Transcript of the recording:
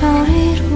저리로